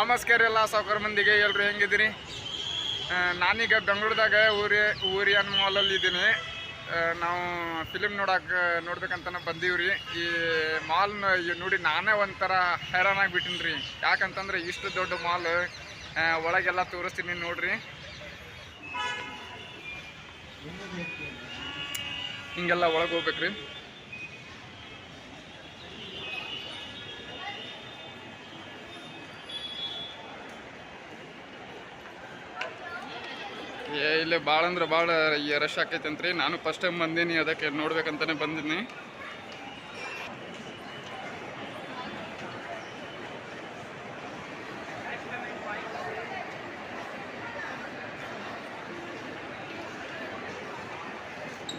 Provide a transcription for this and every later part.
ನಮಸ್ಕಾರ ಎಲ್ಲ ಸಾವುಕಾರ ಮಂದಿಗೆ ಎಲ್ಲರೂ ಹೆಂಗಿದ್ದೀನಿ ನಾನೀಗ ಬೆಂಗಳೂರದಾಗ ಊರಿ ಊರಿಯನ್ ಮಾಲಲ್ಲಿ ಇದ್ದೀನಿ. ನಾವು ಫಿಲಿಮ್ ನೋಡಕ್ಕೆ ನೋಡ್ಬೇಕಂತ ರೀ ಈ ಮಾಲ್ ನೋಡಿ ನಾನೇ ಒಂಥರ ಹೈರಾಣಾಗಿಬಿಟ್ಟಿನಿ ರೀ ಯಾಕಂತಂದ್ರೆ ಇಷ್ಟು ದೊಡ್ಡ ಮಾಲ್ ಒಳಗೆಲ್ಲ ತೋರಿಸ್ತೀನಿ ನೋಡ್ರಿ. ಹಿಂಗೆಲ್ಲ ಒಳಗೆ ಹೋಗ್ಬೇಕ್ರಿ. ಇಲ್ಲಿ ಭಾಳ ಅಂದ್ರೆ ಭಾಳ ರಶ್ ಆಕೈತೆ ರೀ ನಾನು ಫಸ್ಟ್ ಟೈಮ್ ಬಂದೀನಿ, ಅದಕ್ಕೆ ನೋಡ್ಬೇಕಂತಾನೆ ಬಂದೀನಿ.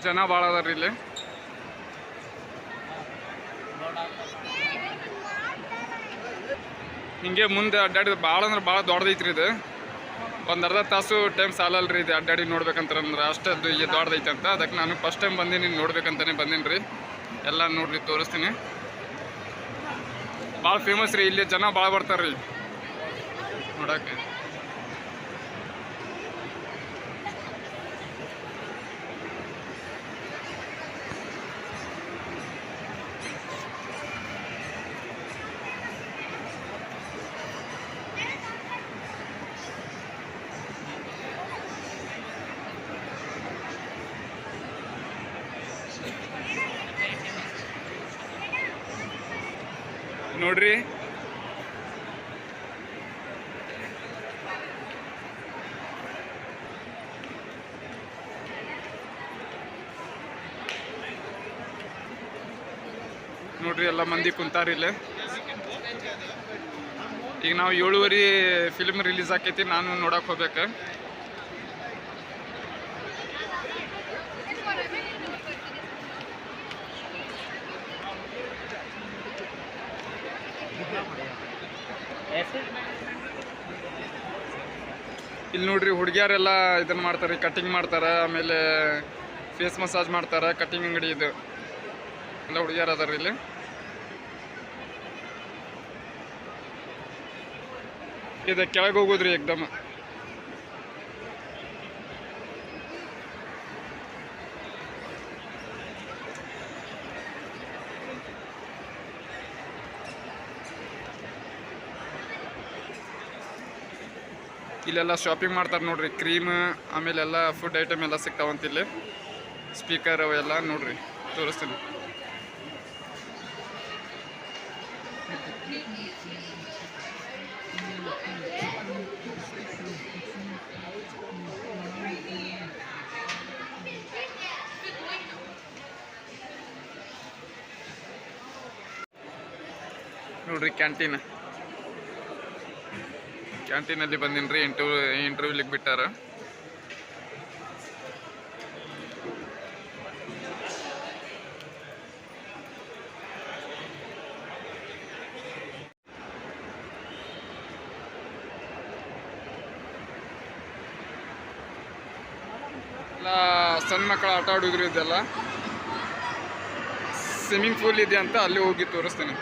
ಜನ ಭಾಳ ಅದಾರ ಇಲ್ಲಿ. ಹಿಂಗೆ ಮುಂದೆ ಅಡ್ಡಾಡಿದ ಭಾಳ ಅಂದ್ರೆ ಭಾಳ ದೊಡ್ಡದೈತ್ರಿ ಇದು. ಒಂದು ಅರ್ಧ ತಾಸು ಟೈಮ್ ಸಾಲಲ್ರಿ ಇದು ಅಡ್ಡಾಡಿ ನೋಡ್ಬೇಕಂತಾರಂದ್ರೆ ಅಷ್ಟದ್ದು ಈಗ ದೊಡ್ಡದೈತೆ ಅಂತ. ಅದಕ್ಕೆ ನಾನು ಫಸ್ಟ್ ಟೈಮ್ ಬಂದೀನಿ ನೋಡ್ಬೇಕಂತಾನೆ ಬಂದೀನಿ ರೀ ಎಲ್ಲ ನೋಡ್ರಿ, ತೋರಿಸ್ತೀನಿ. ಭಾಳ ಫೇಮಸ್ ರೀ, ಇಲ್ಲಿ ಜನ ಭಾಳ ಬರ್ತಾರೆ ರೀ ನೋಡಕ್ಕೆ. ನೋಡ್ರಿ. ನೋಡ್ರಿ, ಎಲ್ಲ ಮಂದಿ ಕುಂತಾರ ಇಲ್ಲ. ಈಗ ನಾವು ಏಳುವರೆ ಫಿಲ್ಮ್ ರಿಲೀಸ್ ಆಕೈತಿ, ನಾನು ನೋಡಕ್ ಹೋಗ್ಬೇಕು. ಇಲ್ಲಿ ನೋಡ್ರಿ ಹುಡುಗಿಯರೆಲ್ಲ ಇದನ್ನ ಮಾಡ್ತಾರೆ ಕಟಿಂಗ್ ಮಾಡ್ತಾರೆ, ಆಮೇಲೆ ಫೇಸ್ ಮಸಾಜ್ ಮಾಡ್ತಾರೆ ಕಟಿಂಗ್ ಅಂಗಡಿ ಇದು. ಎಲ್ಲ ಹುಡುಗಿಯರು ಅದಾರ ಇಲ್ಲಿ. ಇದು ಕೆಳಗೆ ಹೋಗೋದ್ರಿ ಏಕ್ದಮ್ ಇಲ್ಲೆಲ್ಲ ಶಾಪಿಂಗ್ ಮಾಡ್ತಾರೆ ನೋಡ್ರಿ. ಕ್ರೀಮ್ ಆಮೇಲೆ ಎಲ್ಲ ಫುಡ್ ಐಟಮ್ ಎಲ್ಲ ಸಿಗ್ತಾವಂತ ಇಲ್ಲಿ. ಸ್ಪೀಕರ್ ಅವೆಲ್ಲ ನೋಡ್ರಿ, ತೋರಿಸ್ತೀನಿ. ನೋಡ್ರಿ ಕ್ಯಾಂಟೀನ್ ಕ್ಯಾಂಟೀನಲ್ಲಿ ಬಂದಿನಿ ರೀ ಇಂಟರ್ವ್ಯೂ, ಇಂಟರ್ವ್ಯೂಲಿಗೆ ಬಿಟ್ಟಾರ. ಸಣ್ಣ ಮಕ್ಕಳು ಆಟ ಆಡೋದ್ರು ಇದೆಲ್ಲ. ಸ್ವಿಮ್ಮಿಂಗ್ ಪೂಲ್ ಇದೆ ಅಂತ ಅಲ್ಲಿ ಹೋಗಿ ತೋರಿಸ್ತೀನಿ.